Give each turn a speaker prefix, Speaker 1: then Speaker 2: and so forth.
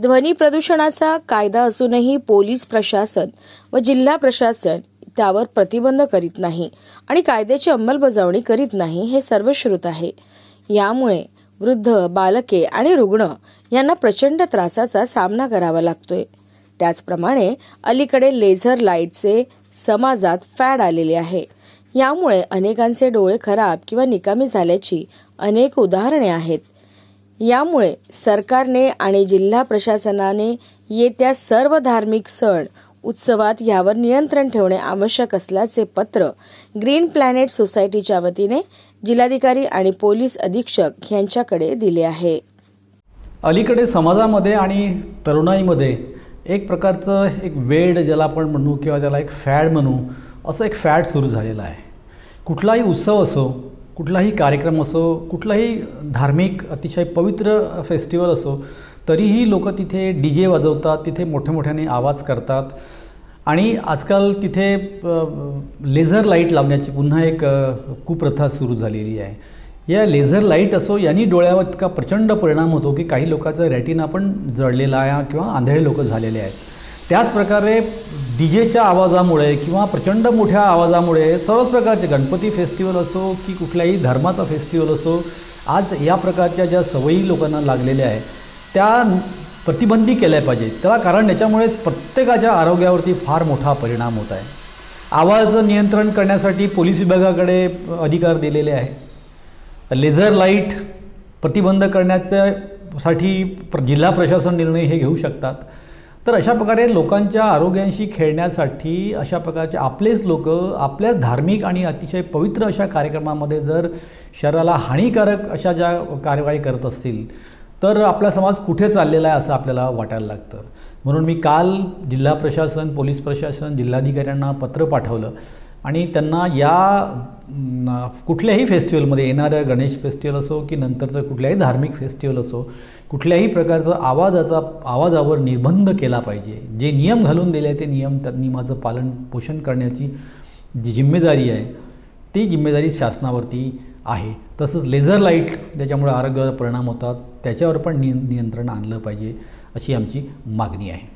Speaker 1: ध्वनी प्रदूषणाचा कायदा असूनही पोलीस प्रशासन व जिल्हा प्रशासन त्यावर प्रतिबंध करीत नाही आणि कायद्याची अंमलबजावणी करीत नाही हे सर्वश्रुत आहे. यामुळे वृद्ध बालके आणि रुग्ण यांना प्रचंड त्रासाचा सामना करावा लागतोय. त्याचप्रमाणे अलीकडे लेझर लाईटचे समाजात फॅड आलेले आहे. यामुळे अनेकांचे डोळे खराब किंवा निकामी झाल्याची अनेक उदाहरणे आहेत. यामुळे सरकारने आणि जिल्हा प्रशासनाने येत्या सर्व धार्मिक सण उत्सवात यावर नियंत्रण ठेवणे आवश्यक असल्याचे पत्र ग्रीन प्लॅनेट सोसायटीच्या वतीने जिल्हाधिकारी आणि पोलीस अधीक्षक यांच्याकडे दिले आहे.
Speaker 2: अलीकडे समाजामध्ये आणि तरुणाईमध्ये एक प्रकारचं एक वेड ज्याला आपण म्हणू किंवा त्याला एक फॅड म्हणू असं एक फॅड सुरू झालेलं आहे. कुठलाही उत्सव असो कुठलाही कार्यक्रम असो कुठलाही धार्मिक अतिशय पवित्र फेस्टिवल असो तरीही लोक तिथे डी जे वाजवतात तिथे मोठ्या मोठ्याने आवाज करतात. आणि आजकाल तिथे लेझर लाइट लावण्याची पुन्हा एक कुप्रथा सुरू झालेली आहे. या लेझर लाइट असो यांनी डोळ्यावर इतका प्रचंड परिणाम होतो की काही लोकांचा रॅटिना पण जळलेला आहे किंवा आंधळे लोक झालेले आहेत. त्याचप्रकारे डी जेच्या आवाजामुळे किंवा प्रचंड मोठ्या आवाजामुळे सर्वच प्रकारचे गणपती फेस्टिवल असो की कुठल्याही धर्माचा फेस्टिवल असो आज या प्रकारच्या ज्या सवयी लोकांना लागलेल्या आहे त्या प्रतिबंधी केल्या पाहिजेत. त्याला कारण याच्यामुळे प्रत्येकाच्या आरोग्यावरती फार मोठा परिणाम होत आहे. आवाज नियंत्रण करण्यासाठी पोलीस विभागाकडे अधिकार दिलेले आहे लेझर लाइट प्रतिबंध करण्याच्यासाठी प्र जिल्हा प्रशासन निर्णय हे घेऊ शकतात. तर अशा प्रकारे लोकांच्या आरोग्यांशी खेळण्यासाठी अशा प्रकारचे आपलेच लोक आपल्या धार्मिक आणि अतिशय पवित्र अशा कार्यक्रमामध्ये जर शरीराला हानिकारक अशा ज्या कारवाई करत असतील तर आपला समाज कुठे चाललेला आहे असं आपल्याला वाटायला लागतं. म्हणून मी काल जिल्हा प्रशासन पोलीस प्रशासन जिल्हाधिकाऱ्यांना पत्र पाठवलं. आणि त्यांना या कुठल्याही फेस्टिवलमध्ये येणाऱ्या गणेश फेस्टिवल असो की नंतरचं कुठल्याही धार्मिक फेस्टिवल असो कुठल्याही प्रकारचा आवाजाचा आवाजावर निर्बंध केला पाहिजे. जे नियम घालून दिले ते नियम त्या नियमाचं पालन पोषण करण्याची जी जिम्मेदारी आहे ती जिम्मेदारी शासनावरती आहे. तसंच लेझर लाइट ज्याच्यामुळे आरोग्यावर परिणाम होतात त्याच्यावर पण नि नियंत्रण आणलं पाहिजे अशी आमची मागणी आहे.